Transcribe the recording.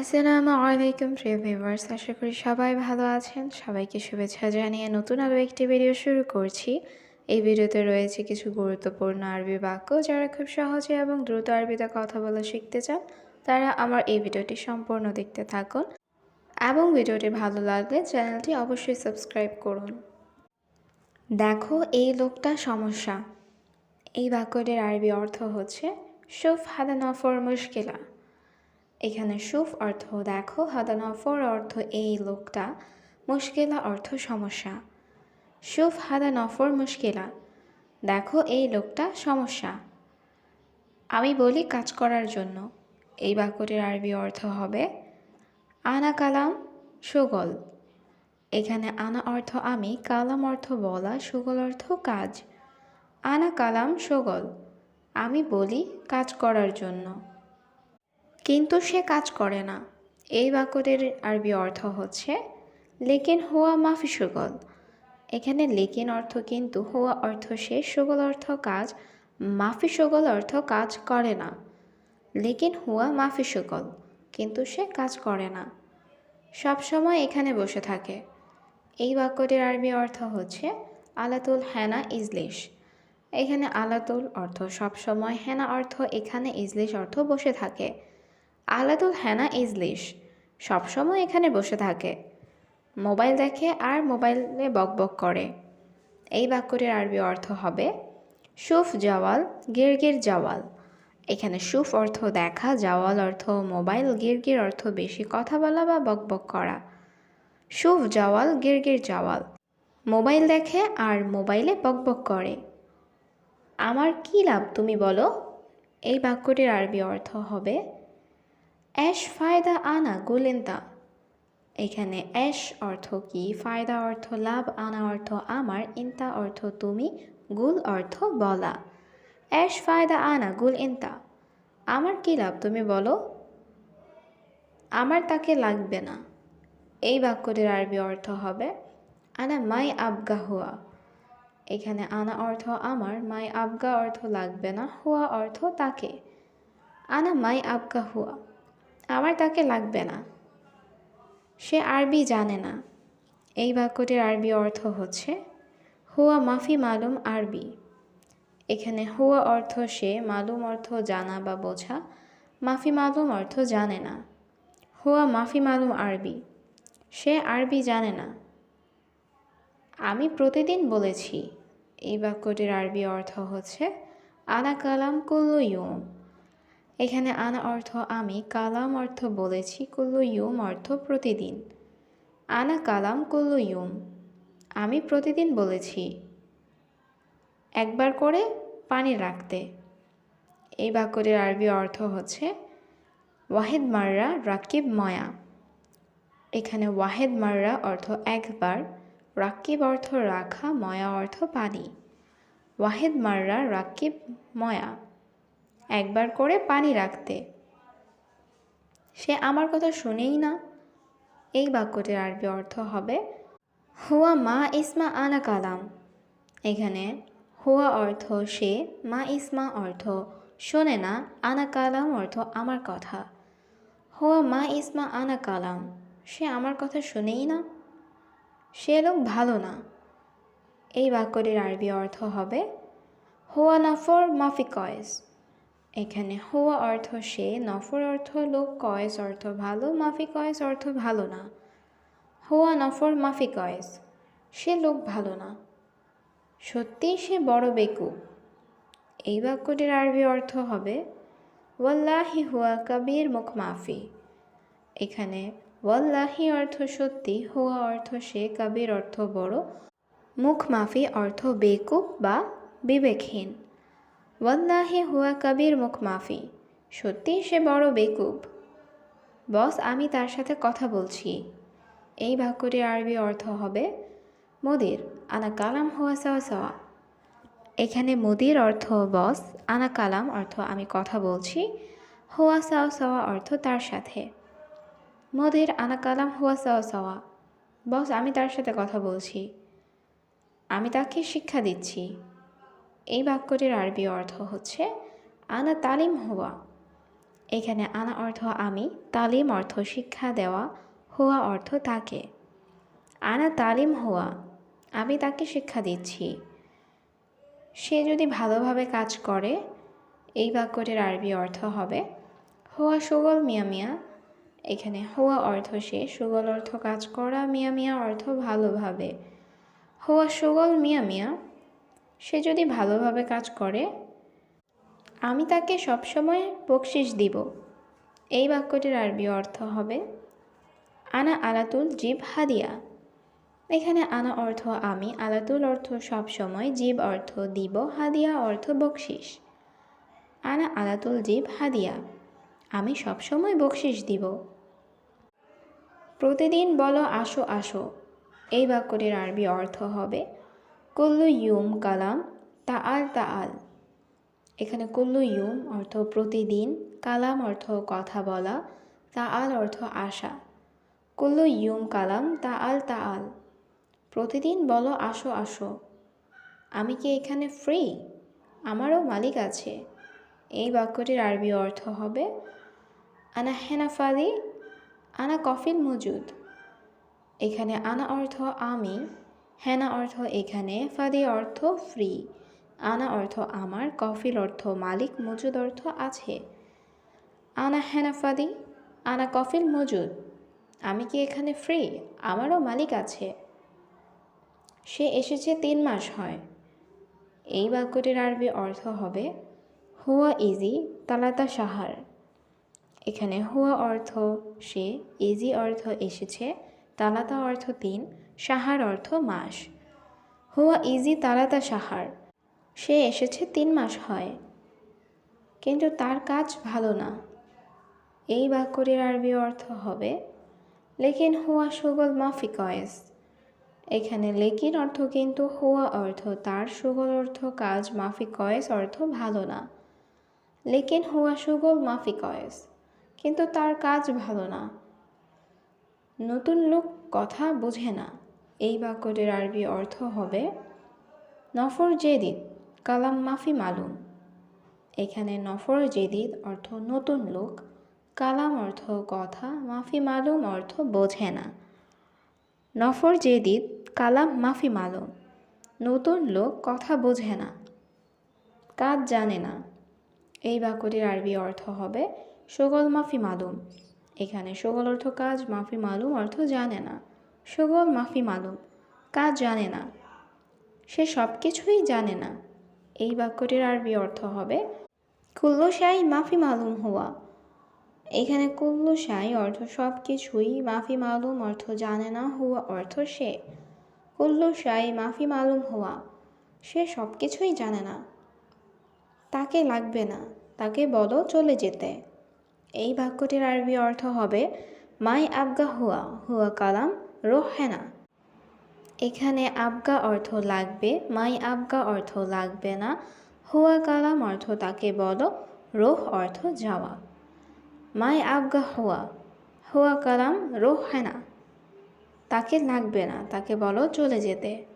আসসালামু আলাইকুম, প্রিয় ভিউয়ার্স। আশা করি সবাই ভালো আছেন। সবাইকে শুভেচ্ছা জানিয়ে নতুন আরও একটি ভিডিও শুরু করছি। এই ভিডিওতে রয়েছে কিছু গুরুত্বপূর্ণ আরবি বাক্য যারা খুব সহজে এবং দ্রুত আরবিতে কথা বলা শিখতে চান। তারা আমার এই ভিডিওটি সম্পূর্ণ দেখতে থাকুন এবং ভিডিওটি ভালো লাগলে চ্যানেলটি অবশ্যই সাবস্ক্রাইব করুন। দেখো, এই লোকটা সমস্যা। এই বাক্যটির আরবি অর্থ হচ্ছে শুফ হাদা নফর মুশকিলা। এখানে সুফ অর্থ দেখো হাদানফর অর্থ এই লোকটা, মুশকিলা অর্থ সমস্যা। সুফ হাদা নফর মুশকিলা, দেখো এই লোকটা সমস্যা। আমি বলি কাজ করার জন্য। এই বাক্যটির আরবি অর্থ হবে, আনা কালাম, সুগল। এখানে আনা অর্থ আমি, কালাম অর্থ বলা, সুগল অর্থ কাজ। আনা কালাম, সুগল। আমি বলি কাজ করার জন্য। কিন্তু সে কাজ করে না। এই বাক্যটির আরবি অর্থ হচ্ছে, লেকিন হুয়া মাফি সুগল। এখানে লেকিন অর্থ কিন্তু হুয়া অর্থ সে সুগল অর্থ কাজ, মাফি সুগল অর্থ কাজ করে না। লেকিন হুয়া মাফি সুগল, কিন্তু সে কাজ করে না। সবসময় এখানে বসে থাকে। এই বাক্যটির আরবি অর্থ হচ্ছে, আলাতুল হেনা ইজলিশ। এখানে আলাতুল অর্থ সবসময় হেনা অর্থ এখানে ইজলিশ অর্থ বসে থাকে। আলাদুল হ্যানা ইজলিশ। সবসময় এখানে বসে থাকে। মোবাইল দেখে আর মোবাইলে বকবক করে। এই বাক্যটির আরবি অর্থ হবে, সুফ জাওয়াল, গিরগির জাওয়াল। এখানে সুফ অর্থ দেখা, জাওয়াল অর্থ মোবাইল, গিরগির অর্থ বেশি কথা বলা বা বকবক করা। সুফ জাওয়াল, গিরগির জাওয়াল। মোবাইল দেখে আর মোবাইলে বকবক করে। আমার কী লাভ, তুমি বলো? এই বাক্যটির আরবি অর্থ হবে অ্যাশ ফায়দা আনা গুলেন্তা এখানে অ্যাশ অর্থ কি? ফায়দা অর্থ লাভ, আনা অর্থ আমার, ইন্তা অর্থ তুমি, গুল অর্থ বলা। অ্যাশ ফায়দা আনা গুল ইন্তা আমার কি লাভ তুমি বলো? আমার তাকে লাগবে না। এই বাক্যটির আরবি অর্থ হবে, আনা মাই আবগা হুয়া। এখানে আনা অর্থ আমার, মাই আবগা অর্থ লাগবে না, হুয়া অর্থ তাকে। আনা মাই আবগা হুয়া। আমার তাকে লাগবে না। সে আরবি জানে না। এই বাক্যটির আরবি অর্থ হচ্ছে, হুয়া মাফি মালুম আরবি। এখানে হুয়া অর্থ সে, মালুম অর্থ জানা বা বোঝা, মাফি মালুম অর্থ জানে না। হুয়া মাফি মালুম আরবি। সে আরবি জানে না। আমি প্রতিদিন বলেছি, এই বাক্যটির আরবি অর্থ হচ্ছে আনা কালাম কুল্লু ইউম এখানে আনা অর্থ আমি, কালাম অর্থ বলেছি, কুল্লু ইউম অর্থ প্রতিদিন। আনা কালাম কুল্লু ইউম আমি প্রতিদিন বলেছি। একবার করে পানি রাখতে। এই বাক্যটির আরবি অর্থ হচ্ছে, ওয়াহেদ মাররা রাকিব ময়া। এখানে ওয়াহেদ মাররা অর্থ একবার, রাকিব অর্থ রাখা, ময়া অর্থ পানি। ওয়াহেদ মাররা রাকিব ময়া। একবার করে পানি রাখতে। সে আমার কথা শুনেই না। এই বাক্যটির আরবি অর্থ হবে, হুয়া মা ইসমা আনা কালাম। এখানে হুয়া অর্থ সে, মা ইসমা অর্থ শোনে না, আনা কালাম অর্থ আমার কথা। হুয়া মা ইসমা আনা কালাম। সে আমার কথা শুনেই না। সে লোক ভালো না। এই বাক্যটির আরবি অর্থ হবে, হুয়া নাফর মাফি কয়েস। এখানে হুয়া অর্থ সে, নফর অর্থ লোক, কয়েস অর্থ ভালো, মাফি কয়েস অর্থ ভালো না। হুয়া, নফর, মাফি কয়েস, সে লোক ভালো না। সত্যিই সে বড় বেকুব। এই বাক্যটির আরবি অর্থ হবে, ওয়াল্লাহি হুয়া কাবির মুখ মাফি। এখানে ওয়াল্লাহি অর্থ সত্যি, হুয়া অর্থ সে, কাবির অর্থ বড়, মুখ মাফি অর্থ বেকুব বা বিবেকহীন। ওয়াল্লাহি হুয়া কবির মুখ মাফি। সত্যি সে বড় বেকুব। বস, আমি তার সাথে কথা বলছি। এই বাক্যটির আরবি অর্থ হবে মোদির, আনা কালাম হুয়া সাওয়া সাওয়া। এখানে মোদির অর্থ, বস, আনা কালাম অর্থ আমি কথা বলছি, হুয়া সাওয়া সাওয়া অর্থ তার সাথে। মোদির, আনা কালাম হুয়া সাওয়া সাওয়া। বস, আমি তার সাথে কথা বলছি। আমি তাকে শিক্ষা দিচ্ছি। এই বাক্যটির আরবি অর্থ হচ্ছে, আনা তালিম হওয়া এখানে আনা অর্থ আমি তালিম অর্থ শিক্ষা দেওয়া, হুয়া অর্থ তাকে। আনা তালিম হুয়া আমি তাকে শিক্ষা দিচ্ছি। সে যদি ভালোভাবে কাজ করে, এই বাক্যটির আরবি অর্থ হবে, হুয়া সুগল মিয়া মিয়া। এখানে হুয়া অর্থ সে সুগল অর্থ কাজ করা, মিয়া মিয়া অর্থ ভালোভাবে। হুয়া সুগল মিয়া মিয়া। সে যদি ভালোভাবে কাজ করে, আমি তাকে সবসময় বকশিস দিব। এই বাক্যটির আরবি অর্থ হবে, আনা আলাতুল জীব হাদিয়া। এখানে আনা অর্থ আমি আলাতুল অর্থ সবসময়, জীব অর্থ দিব হাদিয়া অর্থ বকশিস আনা আলাতুল জীব হাদিয়া আমি সবসময় বকশিস দিব। প্রতিদিন বলো আসো আসো। এই বাক্যটির আরবি অর্থ হবে কুল্লু ইউম কালাম তা আল তা আল এখানে কুল্লু ইউম অর্থ প্রতিদিন, কালাম অর্থ কথা বলা তা আল অর্থ আশা। কুল্লু ইউম কালাম তা আল তা আল প্রতিদিন বলো, আসো আসো। আমি কি এখানে ফ্রি আমারও মালিক আছে। এই বাক্যটির আরবি অর্থ হবে, আনা হেনাফাদি আনা কফিল মজুদ। এখানে আনা অর্থ আমি হেনা অর্থ এখানে, ফাদি অর্থ ফ্রি আনা অর্থ আমার, কফিল অর্থ মালিক, মজুদ অর্থ আছে। আনা হেনাফাদি আনা কফিল মজুদ, আমি কি এখানে ফ্রি আমারও মালিক আছে। সে এসেছে তিন মাস হয়। এই বাক্যটির আরবি অর্থ হবে, হুয়া ইজি তালাতা সাহার। এখানে হুয়া অর্থ সে, ইজি অর্থ এসেছে, তালাতা অর্থ তিন সাহার অর্থ মাস। হুয়া ইজি তারাতা সাহার। সে এসেছে তিন মাস হয়। কিন্তু তার কাজ ভালো না। এই বাক্যটির আরবি অর্থ হবে, লেকিন হুয়া সুগল মাফি কয়েস এখানে লেকিন অর্থ কিন্তু হুয়া অর্থ, তার সুগল অর্থ কাজ মাফি কয়েস অর্থ ভালো না। লেকিন হুয়া সুগল মাফি কয়েস কিন্তু তার কাজ ভালো না। নতুন লোক কথা বোঝে না। এই বাক্যটির আরবি অর্থ হবে, নফর জেদিদ, কালাম মাফি মালুম। এখানে নফর জেদিদ অর্থ নতুন লোক, কালাম অর্থ কথা, মাফি মালুম অর্থ বোঝে না। নফর জেদিদ, কালাম মাফি মালুম, নতুন লোক কথা বোঝে না, কাজ জানে না। এই বাক্যটির আরবি অর্থ হবে, সুগল মাফি মালুম। এখানে সুগল অর্থ কাজ, মাফি মালুম অর্থ জানে না। সুগল মাফি মালুম কাজ জানে না। সে সব কিছুই জানে না। এই বাক্যটির আরবি অর্থ হবে, কুল্লু শাই মাফি মালুম হওয়া এখানে কুল্লু শাই অর্থ সব কিছুই, মাফি মালুম অর্থ জানে না, হুয়া অর্থ সে। কুল্লু শাই মাফি মালুম হওয়া সে সব কিছুই জানে না। তাকে লাগবে না, তাকে বলো চলে যেতে। এই বাক্যটির আরবি অর্থ হবে, মাই আবগা হুয়া। হুয়া কালাম রোহেনা। এখানে আবগা অর্থ লাগবে, মাই আবগা অর্থ লাগবে না, হুয়া কালাম অর্থ তাকে বলো, রোহ অর্থ যাওয়া। মাই আবগা হুয়া হুয়া কালাম রোহেনা। তাকে লাগবে না, তাকে বলো চলে যেতে।